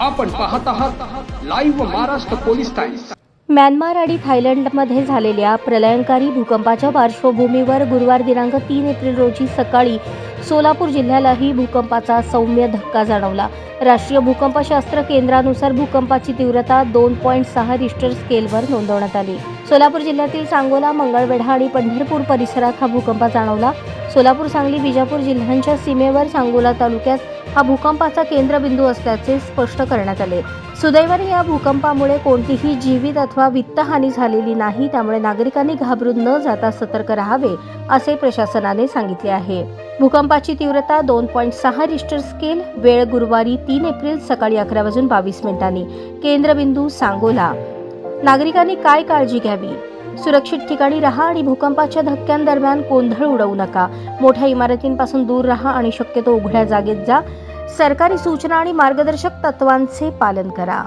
आपण पाहत आहात live Maharashtra police times Myanmar आणि थायलंडमध्ये झालेल्या प्रलयंकारी भूकंपाच्या पार्श्वभूमीवर गुरुवार दिनांक तीन एप्रिल रोजी सकाळी सोलापूर जिल्ह्यालाही भूकंपाचा सौम्य धक्का जाणवला. राष्ट्रीय भूकंपशास्त्र केंद्रानुसार भूकंपाची तीव्रता दोन पॉईंट सहा रिश्टर स्केलवर नोंदवण्यात आली. सोलापूर जिल्ह्यातील सांगोला मंगळवेढा आणि पंढरपूर परिसरात हा भूकंप जाणवला. सोलापूर सांगली बिजापूर जिल्ह्यांच्या सीमेवर सांगोला तालुक्यात हा भूकंपाचा केंद्रबिंदू असल्याचे स्पष्ट करण्यात आले. सुदैवाने या भूकंपामुळे कोणतीही जीवित अथवा वित्तहानी झालेली नाही त्यामुळे नागरिकांनी घाबरून न जाता सतर्क राहावे असे प्रशासनाने सांगितले आहे. भूकंपाची तीव्रता दोन पॉईंट सहा रिश्टर स्केल वेळ गुरुवारी तीन एप्रिल सकाळी अकरा वाजून बावीस मिनिटांनी. केंद्रबिंदू सांगोला. नागरिकांनी काय काळजी घ्यावी? सुरक्षित ठिकाणी राहा आणि भूकंपाच्या धक्क्यांदरम्यान गोंधळ उडवू नका. मोठ्या इमारतींपासून दूर राहा आणि शक्यतो उघड्या जागेत जा. सरकारी सूचना आणि मार्गदर्शक तत्वांचे पालन करा.